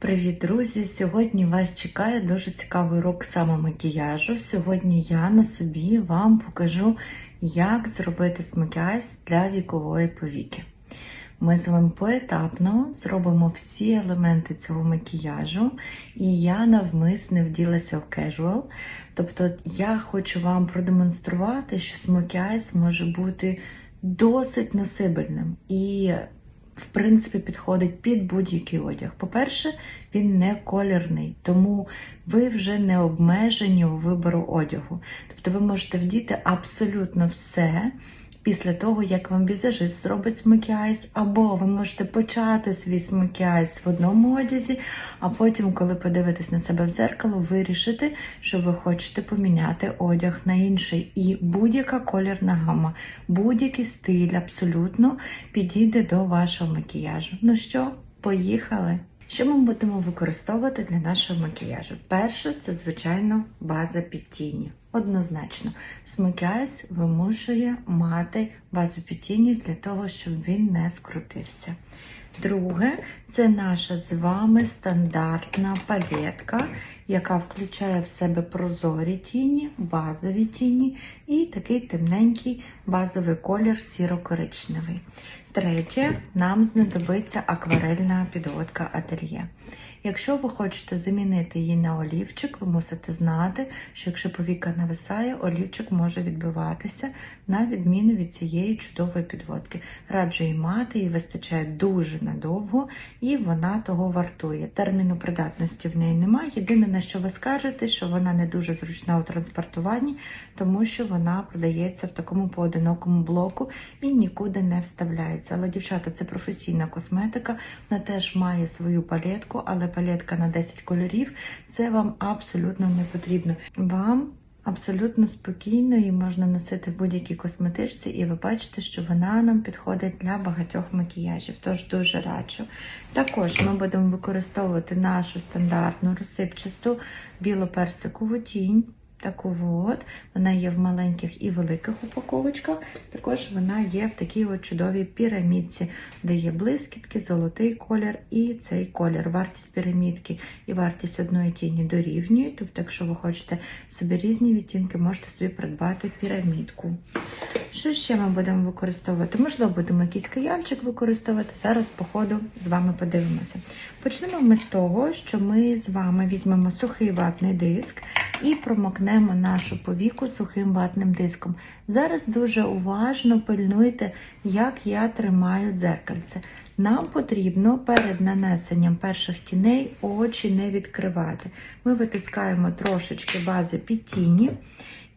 Привіт, друзі! Сьогодні вас чекає дуже цікавий урок самомакіяжу. Сьогодні я на собі вам покажу, як зробити смакіяж для вікової повіки. Ми з вами поетапно зробимо всі елементи цього макіяжу, і я навмисне вділася в casual. Тобто я хочу вам продемонструвати, що смакіяж може бути досить насибельним і в принципі, підходить під будь-який одяг. По-перше, він не колірний, тому ви вже не обмежені у вибору одягу. Тобто ви можете вдіти абсолютно все. Після того, як вам візажист зробить смакіайз, або ви можете почати свій смакіайз в одному одязі, а потім, коли подивитесь на себе в зеркало, вирішити, що ви хочете поміняти одяг на інший. І будь-яка колірна гама, будь-який стиль абсолютно підійде до вашого макіяжу. Ну що, поїхали? Що ми будемо використовувати для нашого макіяжу? Перше, це, звичайно, база під тіні. Однозначно, смакіайз вимушує мати базу під тіні для того, щоб він не скрутився. Друге, це наша з вами стандартна палетка, яка включає в себе прозорі тіні, базові тіні і такий темненький базовий колір сіро-коричневий. Третє, нам знадобиться акварельна підводка ательє. Якщо ви хочете замінити її на олівчик, ви мусите знати, що якщо повіка нависає, олівчик може відбиватися на відміну від цієї чудової підводки. Раджу її мати, її вистачає дуже надовго і вона того вартує. Терміну придатності в неї немає. Єдине, на що ви скажете, що вона не дуже зручна у транспортуванні, тому що вона продається в такому поодинокому блоку і нікуди не вставляється. Але, дівчата, це професійна косметика, вона теж має свою палетку, але палетка на 10 кольорів, це вам абсолютно не потрібно. Вам абсолютно спокійно її можна носити в будь-якій косметичці, і ви бачите, що вона нам підходить для багатьох макіяжів, тож дуже раджу. Також ми будемо використовувати нашу стандартну розсипчасту білоперсикову тінь. Таку от, вона є в маленьких і великих упаковочках. Також вона є в такій от чудовій пірамідці, де є блискітки, золотий колір і цей колір. Вартість пірамідки і вартість одної тіні дорівнюють. Тобто, якщо ви хочете собі різні відтінки, можете собі придбати пірамідку. Що ще ми будемо використовувати? Можливо, будемо якийсь каяльчик використовувати. Зараз, по ходу, з вами подивимося. Почнемо ми з того, що ми з вами візьмемо сухий ватний диск і промокнемо нашу повіку сухим ватним диском. Зараз дуже уважно пильнуйте, як я тримаю дзеркальце. Нам потрібно перед нанесенням перших тіней очі не відкривати. Ми витискаємо трошечки бази під тіні.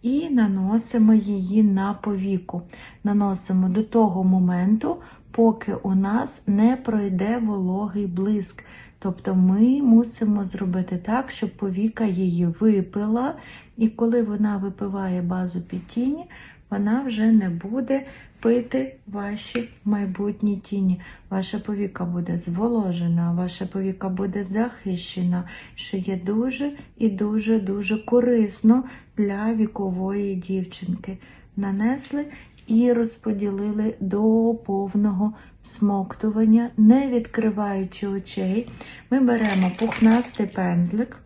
І наносимо її на повіку. Наносимо до того моменту, поки у нас не пройде вологий блиск. Тобто ми мусимо зробити так, щоб повіка її випила, і коли вона випиває базу під тіні, вона вже не буде пити ваші майбутні тіні. Ваша повіка буде зволожена, ваша повіка буде захищена, що є дуже і дуже-дуже корисно для вікової дівчинки. Нанесли і розподілили до повного смоктування, не відкриваючи очей. Ми беремо пухнастий пензлик.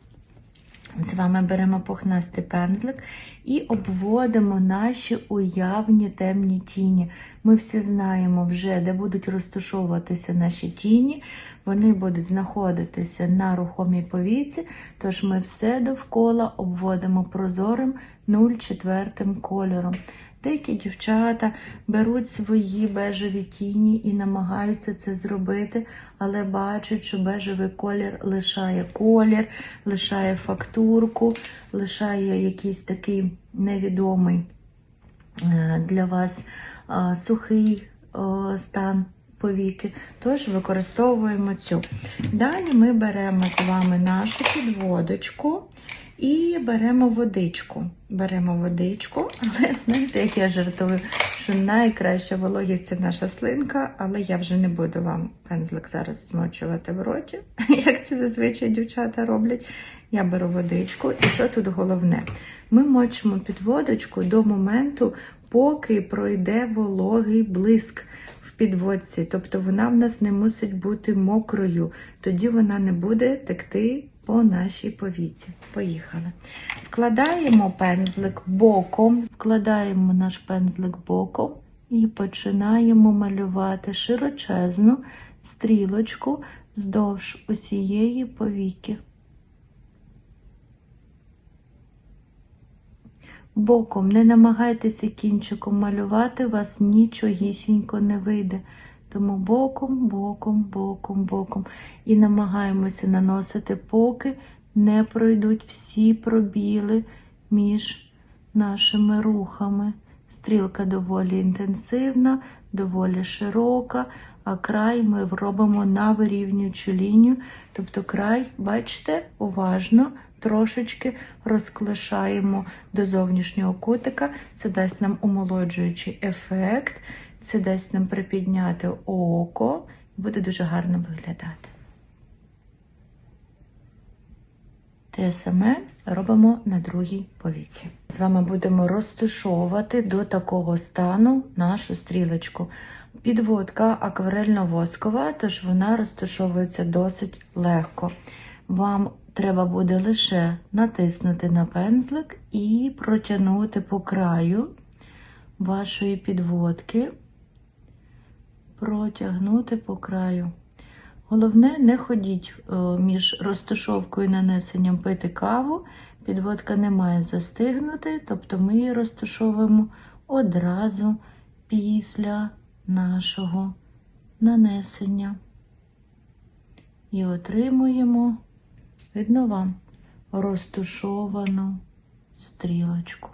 З вами беремо пухнастий пензлик і обводимо наші уявні темні тіні. Ми всі знаємо вже, де будуть розташовуватися наші тіні, вони будуть знаходитися на рухомій повіці, тож ми все довкола обводимо прозорим 0,4 кольором. Деякі дівчата беруть свої бежеві тіні і намагаються це зробити, але бачать, що бежевий колір лишає колір, лишає фактурку, лишає якийсь такий невідомий е, для вас сухий стан повіки. Тож використовуємо цю. Далі ми беремо з вами нашу підводочку. І беремо водичку. Беремо водичку, але знаєте, як я жартую, що найкраща вологість це наша слинка, але я вже не буду вам пензлик зараз змочувати в роті, як це зазвичай дівчата роблять. Я беру водичку, і що тут головне? Ми мочимо під водочку до моменту, поки пройде вологий блиск в підводці. Тобто вона в нас не мусить бути мокрою, тоді вона не буде текти по нашій повіці. Поїхали. Вкладаємо пензлик боком, вкладаємо наш пензлик боком і починаємо малювати широчезну стрілочку вздовж усієї повіки. Боком не намагайтеся кінчиком малювати, у вас нічогісінько не вийде. Тому боком, боком, боком, боком. І намагаємося наносити, поки не пройдуть всі пробіли між нашими рухами. Стрілка доволі інтенсивна, доволі широка, а край ми робимо на вирівнюючу лінію. Тобто край, бачите, уважно, трошечки розклишаємо до зовнішнього кутика. Це дасть нам омолоджуючий ефект, це дасть нам припідняти око, буде дуже гарно виглядати. Те саме робимо на другій повіці. З вами будемо розташовувати до такого стану нашу стрілочку. Підводка акварельно-воскова, тож вона розташовується досить легко. Вам треба буде лише натиснути на пензлик і протягнути по краю вашої підводки, протягнути по краю. Головне, не ходіть е, між розташовкою і нанесенням пити каву. Підводка не має застигнути, тобто ми її розташовуємо одразу після нашого нанесення. І отримуємо, видно вам, розташовану стрілочку.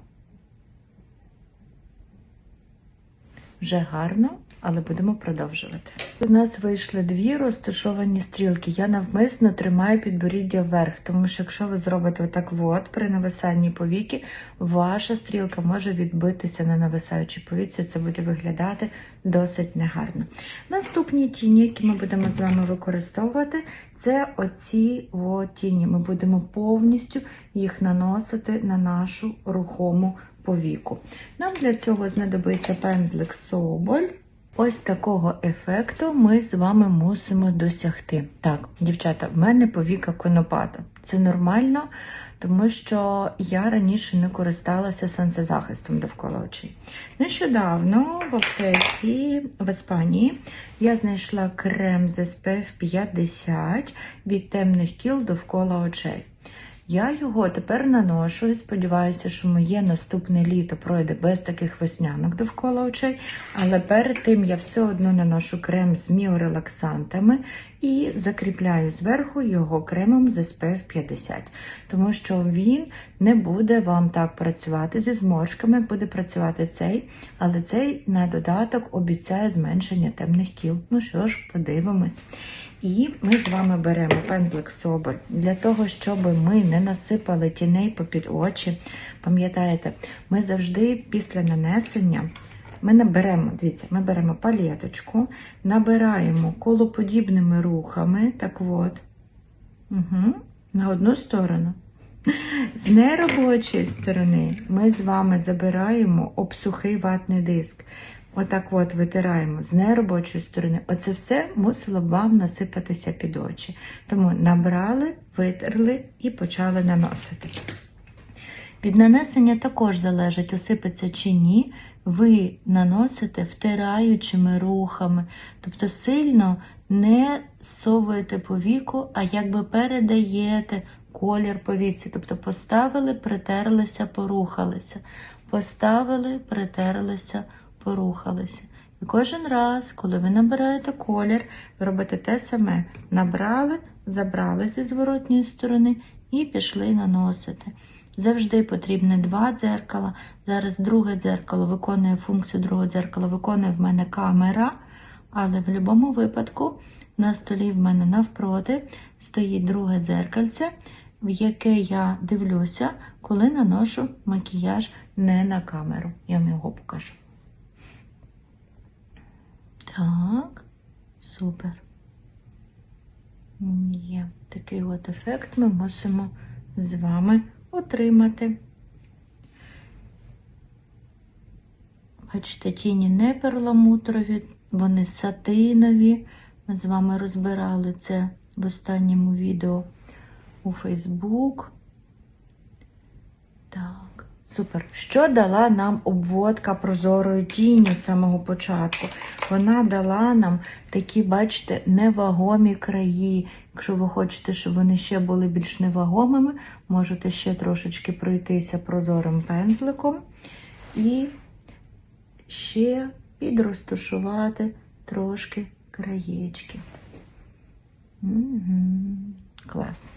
Вже гарно, але будемо продовжувати. У нас вийшли дві розташовані стрілки. Я навмисно тримаю підборіддя вверх, тому що якщо ви зробите отак от при нависанні повіки, ваша стрілка може відбитися на нависаючій повіці. Це буде виглядати досить негарно. Наступні тіні, які ми будемо з вами використовувати, це оці от тіні. Ми будемо повністю їх наносити на нашу рухому повіку. Нам для цього знадобиться пензлик Соболь. Ось такого ефекту ми з вами мусимо досягти. Так, дівчата, в мене повіка конопата. Це нормально, тому що я раніше не користалася сонцезахистом довкола очей. Нещодавно в аптеці в Іспанії я знайшла крем з SPF 50 від темних кіл довкола очей. Я його тепер наношу і сподіваюся, що моє наступне літо пройде без таких веснянок довкола очей. Але перед тим я все одно наношу крем з міорелаксантами і закріпляю зверху його кремом з SPF 50, тому що він не буде вам так працювати зі зморшками, буде працювати цей, але цей на додаток обіцяє зменшення темних кіл. Ну що ж, подивимось. І ми з вами беремо пензлик Соболь для того, щоб ми не насипали тіней попід очі. Пам'ятаєте, ми завжди після нанесення ми наберемо, дивіться, ми беремо палеточку, набираємо колоподібними рухами, так от, угу, на одну сторону. З неробочої сторони ми з вами забираємо обсухий ватний диск. Отак от витираємо з неробочої сторони. Оце все мусило б вам насипатися під очі. Тому набрали, витерли і почали наносити. Від нанесення також залежить, осипеться чи ні. Ви наносите втираючими рухами, тобто сильно не совуєте по віку, а якби передаєте колір повіці. Тобто поставили, притерлися, порухалися. Поставили, притерлися, порухалися. І кожен раз, коли ви набираєте колір, ви робите те саме. Набрали, забрали зі зворотньої сторони і пішли наносити. Завжди потрібне два дзеркала. Зараз друге дзеркало виконує функцію другого дзеркала, виконує в мене камера, але в будь-якому випадку на столі в мене навпроти стоїть друге дзеркальце, в яке я дивлюся, коли наношу макіяж не на камеру. Я вам його покажу. Так, супер. Є такий от ефект ми мусимо з вами отримати. Бачите, тіні не перламутрові, вони сатинові. Ми з вами розбирали це в останньому відео у Фейсбук. Так, супер. Що дала нам обводка прозорої тіні з самого початку? Вона дала нам такі, бачите, невагомі краї. Якщо ви хочете, щоб вони ще були більш невагомими, можете ще трошечки пройтися прозорим пензликом і ще підрозташувати трошки краєчки. Угу. Клас.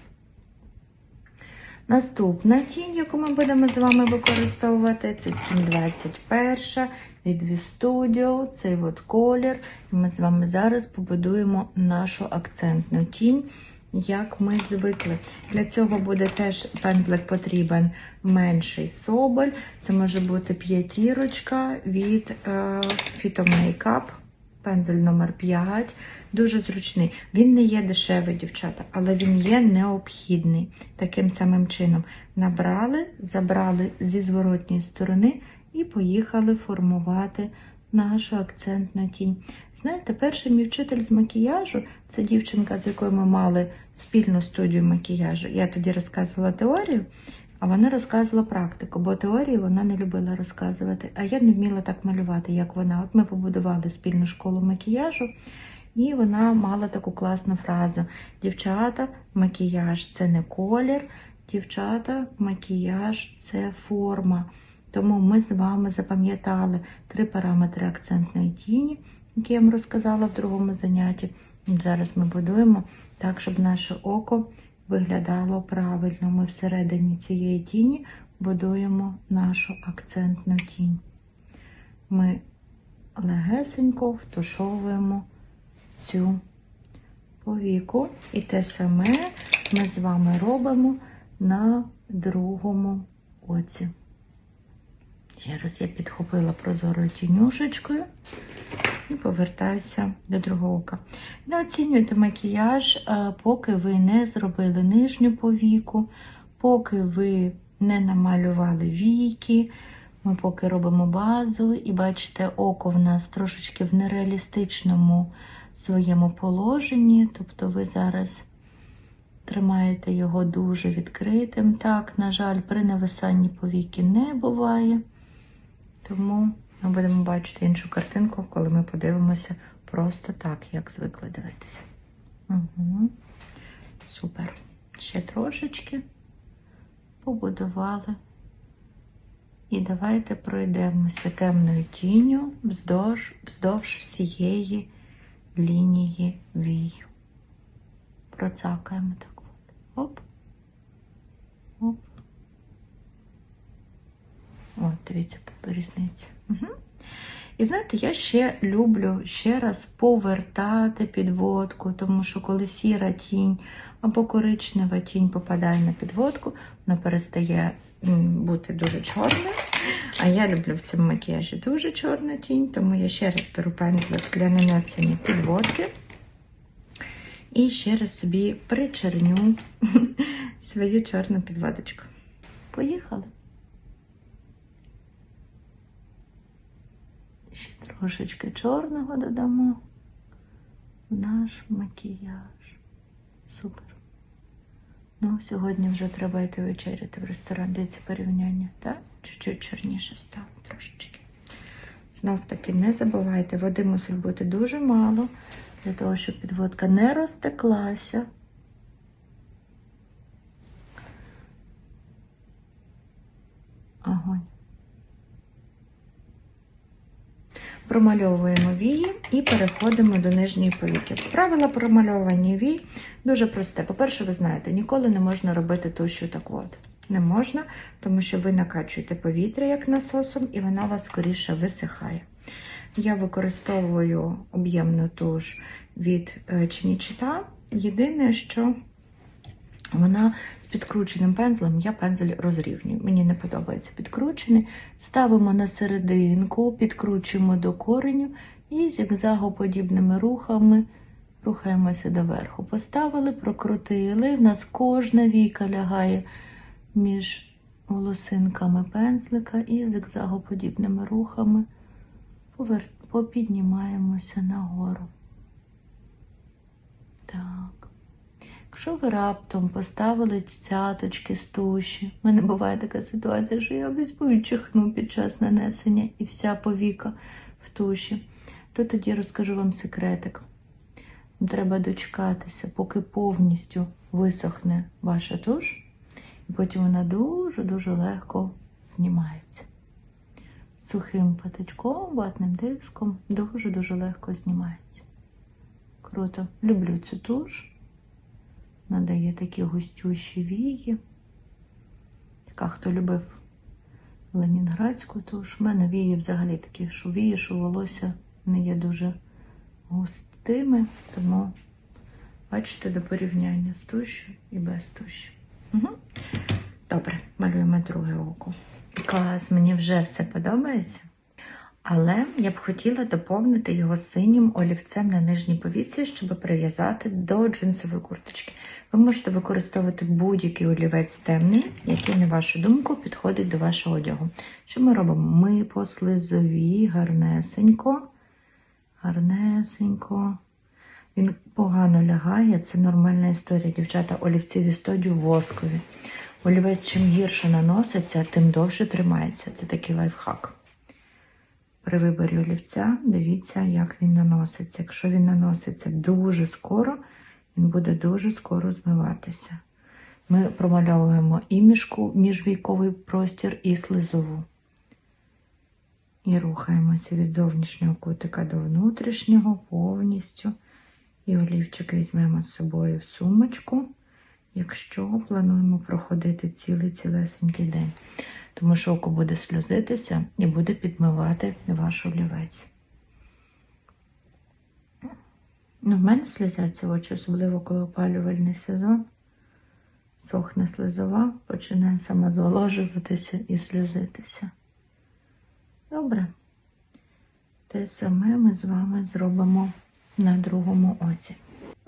Наступна тінь, яку ми будемо з вами використовувати, це тінь 21 від V-Studio, цей от колір. Ми з вами зараз побудуємо нашу акцентну тінь, як ми звикли. Для цього буде теж пензлик потрібен менший соболь. Це може бути п'ятірочка від е, Phyto Makeup. Пензель номер 5 дуже зручний. Він не є дешевий, дівчата, але він є необхідний. Таким самим чином набрали, забрали зі зворотньої сторони і поїхали формувати нашу акцентну тінь. Знаєте, перший мій вчитель з макіяжу це дівчинка, з якою ми мали спільну студію макіяжу. Я тоді розказувала теорію. А вона розказувала практику, бо теорію вона не любила розказувати. А я не вміла так малювати, як вона. От ми побудували спільну школу макіяжу, і вона мала таку класну фразу: Дівчата, макіяж це не колір, дівчата, макіяж це форма. Тому ми з вами запам'ятали три параметри акцентної тіні, які я вам розказала в другому занятті. Зараз ми будуємо так, щоб наше око виглядало правильно. Ми всередині цієї тіні будуємо нашу акцентну тінь. Ми легесенько втушовуємо цю повіку. І те саме ми з вами робимо на другому оці. Ще раз я підхопила прозорою тінюшечкою і повертаюся до другого ока. Не оцінюйте макіяж, поки ви не зробили нижню повіку, поки ви не намалювали віки. Ми поки робимо базу, і бачите, око в нас трошечки в нереалістичному своєму положенні. Тобто ви зараз тримаєте його дуже відкритим. Так, на жаль, при нависанні повіки не буває. Тому ми будемо бачити іншу картинку, коли ми подивимося просто так, як звикли дивитися. Угу. Супер. Ще трошечки побудували. І давайте пройдемося темною тінню вздовж, вздовж всієї лінії вій. Процакаємо так от. Оп. Оп. От, дивіться, по різниці. Угу. І знаєте, я ще люблю ще раз повертати підводку, тому що коли сіра тінь або коричнева тінь попадає на підводку, вона перестає бути дуже чорною. А я люблю в цьому макіяжі дуже чорна тінь, тому я ще раз беру пензлик для нанесення підводки. І ще раз собі причерню свою чорну підводочку. Поїхали! Ще трошечки чорного додамо в наш макіяж. Супер. Ну, сьогодні вже треба йти вечеряти в ресторан, де це порівняння, так? Чуть-чуть чорніше стало трошечки. Знов таки не забувайте, води мусить бути дуже мало, для того, щоб підводка не розтеклася. Огонь. Промальовуємо вії і переходимо до нижньої повіки. Правила промальовування вій дуже просте. По-перше, ви знаєте, ніколи не можна робити тушю так от. Не можна, тому що ви накачуєте повітря як насосом, і вона у вас скоріше висихає. Я використовую об'ємну туш від Чинічита. Єдине, що вона з підкрученим пензлем, я пензель розрівнюю. Мені не подобається підкручений. Ставимо на серединку, підкручуємо до кореню і зігзагоподібними рухами рухаємося доверху. Поставили, прокрутили. В нас кожна війка лягає між волосинками пензлика і зигзагоподібними рухами попіднімаємося нагору. Так. Якщо ви раптом поставили цяточки з туші, в мене буває така ситуація, що я візьму і чихну під час нанесення і вся повіка в туші, то тоді розкажу вам секретик. Треба дочекатися, поки повністю висохне ваша туш, і потім вона дуже-дуже легко знімається. Сухим патичком, ватним диском дуже-дуже легко знімається. Круто. Люблю цю туш. Надає такі густющі вії. Така, хто любив ленінградську туш. У мене вії взагалі такі, що вії, що волосся не є дуже густими, тому бачите до порівняння з тушю і без туші. Угу. Добре, малюємо друге око. Клас, мені вже все подобається. Але я б хотіла доповнити його синім олівцем на нижній повіці, щоб прив'язати до джинсової курточки. Ви можете використовувати будь-який олівець темний, який, на вашу думку, підходить до вашого одягу. Що ми робимо? Ми по слизові гарнесенько, гарнесенько. Він погано лягає, це нормальна історія. Дівчата, олівці вістодію воскові. Олівець чим гірше наноситься, тим довше тримається. Це такий лайфхак. При виборі олівця дивіться, як він наноситься. Якщо він наноситься дуже скоро, він буде дуже скоро змиватися. Ми промальовуємо і мішку, міжвійковий простір, і слизову. І рухаємося від зовнішнього кутика до внутрішнього повністю. І олівчик візьмемо з собою в сумочку, якщо плануємо проходити цілий цілесенький день тому що око буде сльозитися і буде підмивати ваш олівець. Ну, в мене сльозяться очі, особливо коли опалювальний сезон. Сохне сльозова, починає сама зволожуватися і сльозитися. Добре. Те саме ми з вами зробимо на другому оці.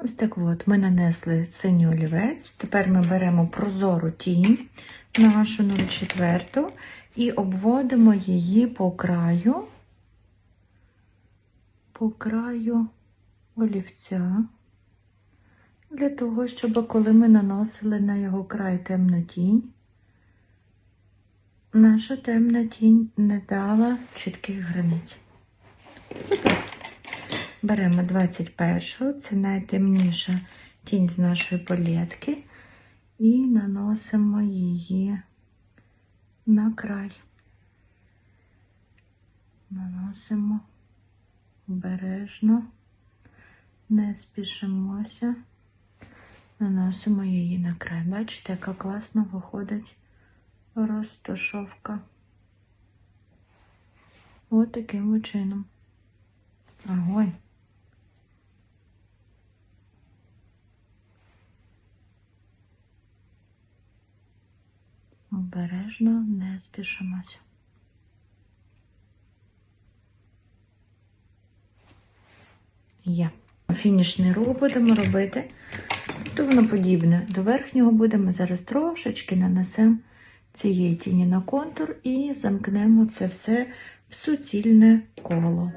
Ось так от ми нанесли синій олівець. Тепер ми беремо прозору тінь нашу 0,4 і обводимо її по краю, по краю олівця, для того, щоб коли ми наносили на його край темну тінь, наша темна тінь не дала чітких границь. Супер. Беремо 21, це найтемніша тінь з нашої палетки і наносимо її на край. Наносимо обережно, не спішимося, наносимо її на край. Бачите, яка класно виходить розташовка. Ось таким чином. Огонь. Обережно не спішимося. Є. Фінішний рух будемо робити, то воно подібне. До верхнього будемо зараз трошечки нанесемо цієї тіні на контур і замкнемо це все в суцільне коло.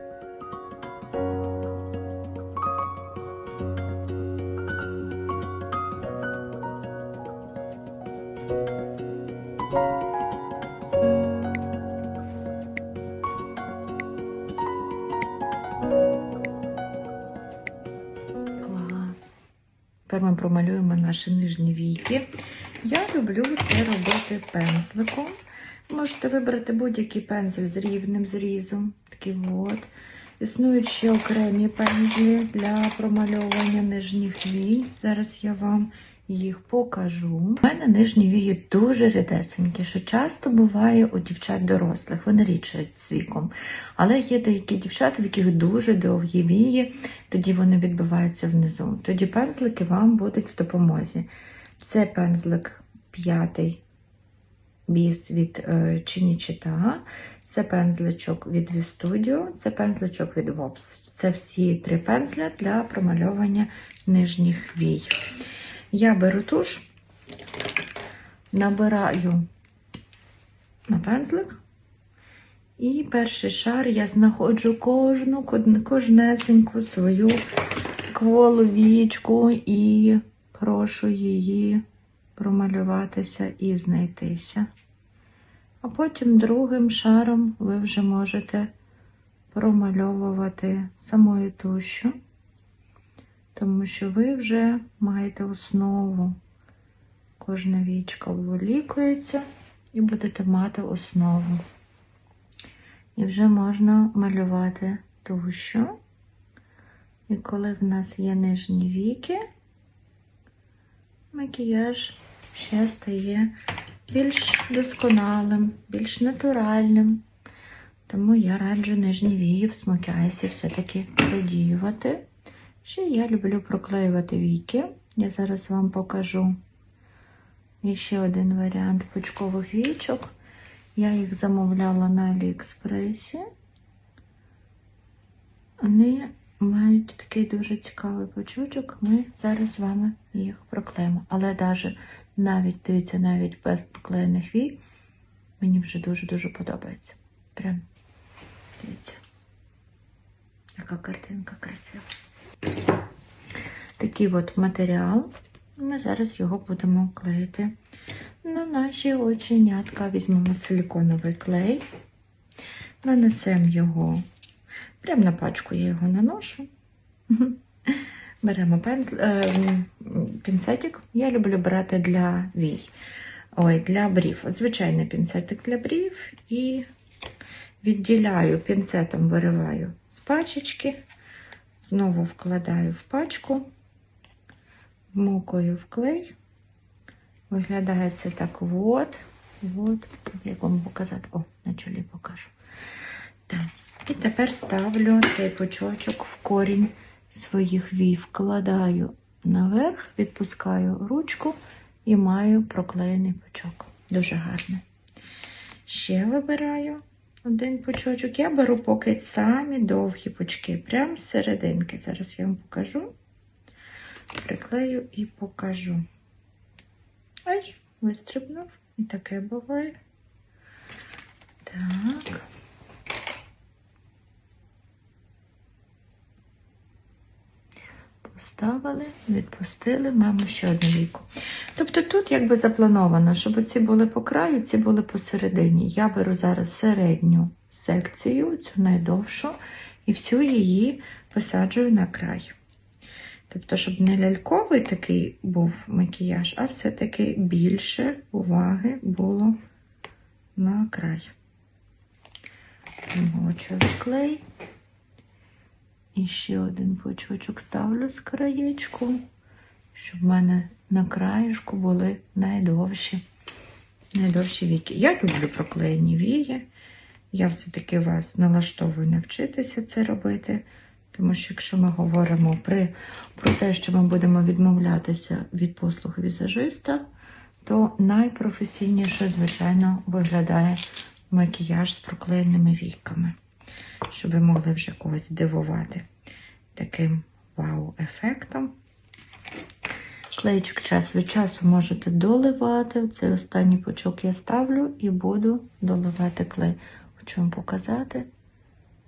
Наші нижні війки. Я люблю це робити пензликом. Можете вибрати будь-який пензель з рівним зрізом. Такий от. Існують ще окремі пензлі для промальовування нижніх вій. Зараз я вам їх покажу. У мене нижні вії дуже рідесенькі, що часто буває у дівчат дорослих, вони рідшають з віком. Але є деякі дівчата, в яких дуже довгі вії, тоді вони відбиваються внизу. Тоді пензлики вам будуть в допомозі. Це пензлик п'ятий біс від е, Чинічита, це пензличок від V-Studio, це пензличок від Vops. Це всі три пензля для промальовування нижніх вій. Я беру туш, набираю на пензлик І перший шар я знаходжу кожну, кожнесеньку свою кволу вічку і прошу її промалюватися і знайтися. А потім другим шаром ви вже можете промальовувати самою тушю, тому що ви вже маєте основу. Кожна вічка вилікується і будете мати основу. І вже можна малювати тущу. І коли в нас є нижні віки, макіяж ще стає більш досконалим, більш натуральним. Тому я раджу нижні вії в смокайсі все-таки задіювати. Ще я люблю проклеювати віки. Я зараз вам покажу ще один варіант пучкових вічок. Я їх замовляла на Аліекспресі. Вони мають такий дуже цікавий пучочок. Ми зараз з вами їх проклеїмо. Але даже, навіть, дивіться, навіть без поклеєних вій, мені вже дуже-дуже подобається. Прям, дивіться, яка картинка красива. Такий от матеріал. Ми зараз його будемо клеїти на наші оченятка. Візьмемо силиконовий клей, нанесемо його, прямо на пачку я його наношу. Беремо е, пінцетик. Я люблю брати для вій. Ой, для брів. Звичайний пінцетик для брів і відділяю пінцетом, вириваю з пачечки, знову вкладаю в пачку, вмокую в клей. Виглядає це так от. От, як вам показати? О, на чолі покажу. Так. І тепер ставлю цей пучочок в корінь своїх вій. Вкладаю наверх, відпускаю ручку і маю проклеєний пучок. Дуже гарно. Ще вибираю один пучочок. Я беру поки самі довгі пучки, прямо з серединки. Зараз я вам покажу. Приклею і покажу. Ай, вистрибнув. І таке буває. Так. Поставили, відпустили, маємо ще одну віку. Тобто тут якби заплановано, щоб ці були по краю, ці були посередині. Я беру зараз середню секцію, цю найдовшу, і всю її посаджую на край. Тобто, щоб не ляльковий такий був макіяж, а все-таки більше уваги було на край. Вмочую клей. І ще один пучочок ставлю з краєчку, щоб в мене на краєшку були найдовші, найдовші віки. Я люблю проклеєні вії. Я все-таки вас налаштовую навчитися це робити. Тому що якщо ми говоримо при, про те, що ми будемо відмовлятися від послуг візажиста, то найпрофесійніше, звичайно, виглядає макіяж з проклеєними війками, щоб ви могли вже когось здивувати таким вау-ефектом. Клейчик час від часу можете доливати. Цей останній пучок я ставлю і буду доливати клей. Хочу вам показати.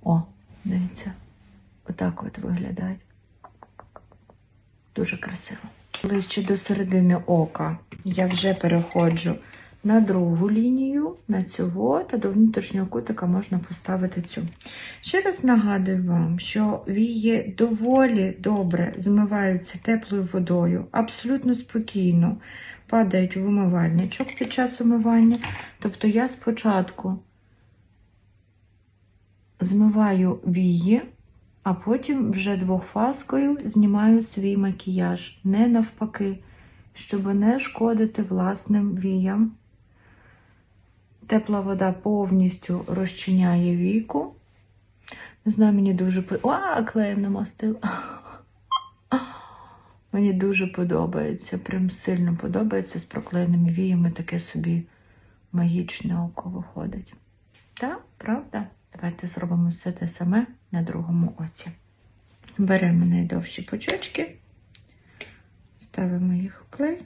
О, дивіться. Отак от виглядає. Дуже красиво. Ближче до середини ока я вже переходжу на другу лінію, на цю от, а до внутрішнього кутика можна поставити цю. Ще раз нагадую вам, що вії доволі добре змиваються теплою водою, абсолютно спокійно падають в умивальничок під час умивання. Тобто я спочатку змиваю вії, а потім вже двохфаскою знімаю свій макіяж, не навпаки, щоб не шкодити власним віям. Тепла вода повністю розчиняє віку. Не знаю, мені дуже подобається. А, клеєм намастила. Мені дуже подобається, прям сильно подобається з проклеєними віями таке собі магічне око виходить. Так, правда? Давайте зробимо все те саме на другому оці. Беремо найдовші пучочки, ставимо їх в клей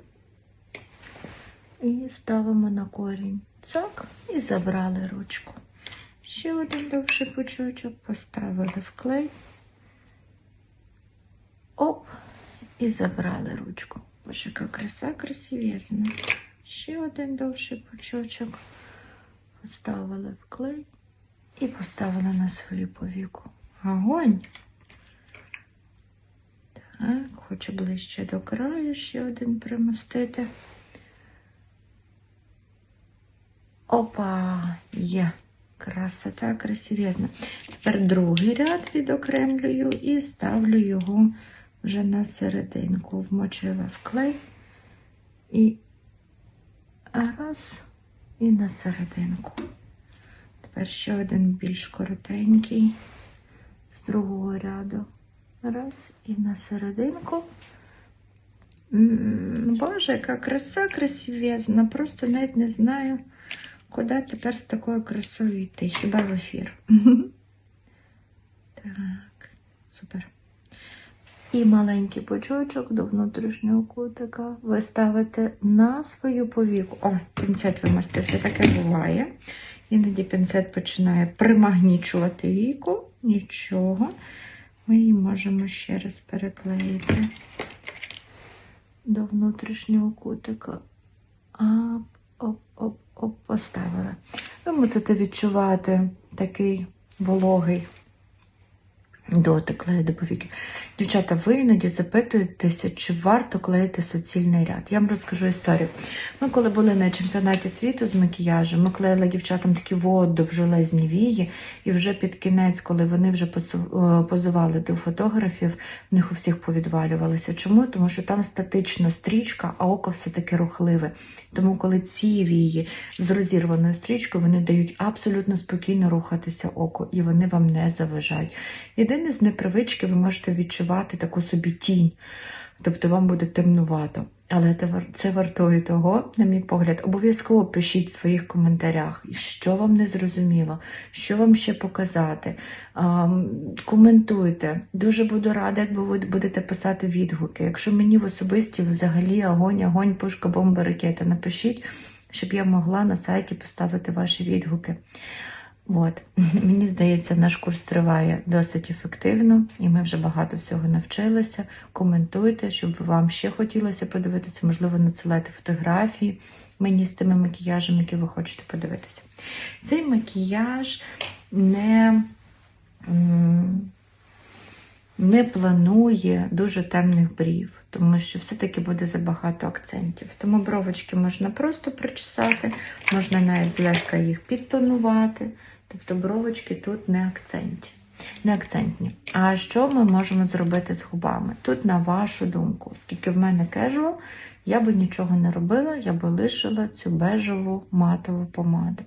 і ставимо на корінь. Цак, і забрали ручку. Ще один довший пучочок поставили в клей. Оп, і забрали ручку. Боже, яка краса красивезна. Ще один довший пучочок. Поставили в клей і поставили на свою повіку. Огонь. Так, хочу ближче до краю ще один примостити. Опа, є. Красота красивезна. Тепер другий ряд відокремлюю і ставлю його вже на серединку. Вмочила в клей і раз, і на серединку. Тепер ще один більш коротенький з другого ряду. Раз і на серединку. Боже, яка краса красивезна. Просто навіть не знаю, куди тепер з такою красою йти. Хіба в ефір. Так, супер. І маленький почочок до внутрішнього кутика ви ставите на свою повіку. О, пінцет вимастився, таке буває. Іноді пінцет починає примагнічувати віку. Нічого. Ми її можемо ще раз переклеїти до внутрішнього кутика. Оп, оп, оп, оп, поставили. Ви мусите відчувати такий вологий дотик клею повіки. Дівчата, ви іноді запитуєтеся, чи варто клеїти суцільний ряд. Я вам розкажу історію. Ми, коли були на чемпіонаті світу з макіяжем, ми клеїли дівчатам такі водовжелезні вії, і вже під кінець, коли вони вже е, позували до фотографів, в них у всіх повідвалювалося. Чому? Тому що там статична стрічка, а око все-таки рухливе. Тому, коли ці вії з розірваною стрічкою, вони дають абсолютно спокійно рухатися око, і вони вам не заважають. Єдине з непривички ви можете відчувати таку собі тінь, тобто вам буде темнувато. Але це вартує того, на мій погляд. Обов'язково пишіть в своїх коментарях, що вам не зрозуміло, що вам ще показати. Коментуйте. Дуже буду рада, якби ви будете писати відгуки. Якщо мені в особисті взагалі огонь, огонь, пушка, бомба, ракета, напишіть, щоб я могла на сайті поставити ваші відгуки. От, мені здається, наш курс триває досить ефективно, і ми вже багато всього навчилися. Коментуйте, щоб вам ще хотілося подивитися, можливо, надсилайте фотографії мені з тими макіяжами, які ви хочете подивитися. Цей макіяж не, не планує дуже темних брів, тому що все-таки буде забагато акцентів. Тому бровочки можна просто причесати, можна навіть злегка їх підтонувати. Тобто бровочки тут не акцентні. Не акцентні. А що ми можемо зробити з губами? Тут, на вашу думку, оскільки в мене кежуал, я би нічого не робила, я би лишила цю бежеву матову помаду.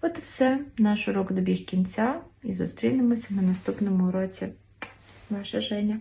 От і все, наш урок добіг кінця і зустрінемося на наступному уроці. Ваша Женя.